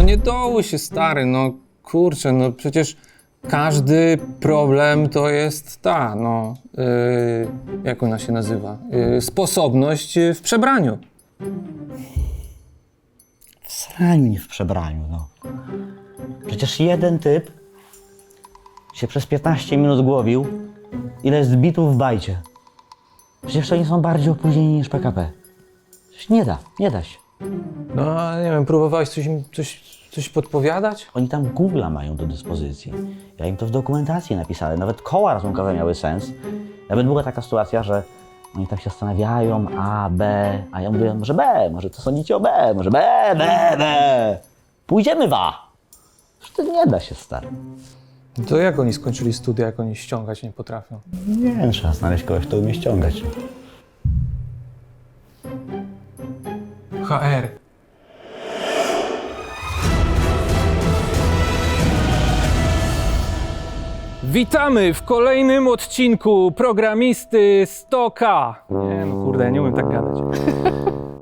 No nie dołuj się, stary, no kurczę, no przecież każdy problem to jest ta, no, yy, jak ona się nazywa? Yy, sposobność w przebraniu. W sraniu, nie w przebraniu, no. Przecież jeden typ się przez 15 minut głowił, ile jest bitów w bajcie. Przecież oni są bardziej opóźnieni niż PKP. Przecież nie da, nie da się. No, ale nie wiem, próbowałeś coś, im- coś, coś podpowiadać? Oni tam Google'a mają do dyspozycji. Ja im to w dokumentacji napisałem. Nawet koła ratunkowe miały sens. Nawet była taka sytuacja, że oni tam się zastanawiają A, B, a ja mówię, może B, może to sądzicie o B, może B, B, B. Pójdziemy w A. Przecież to nie da się, stary. To jak oni skończyli studia, jak oni ściągać nie potrafią? Nie wiem, trzeba znaleźć kogoś, kto umie ściągać. HR. Witamy w kolejnym odcinku programisty 100K. Nie no kurde, nie umiem tak gadać.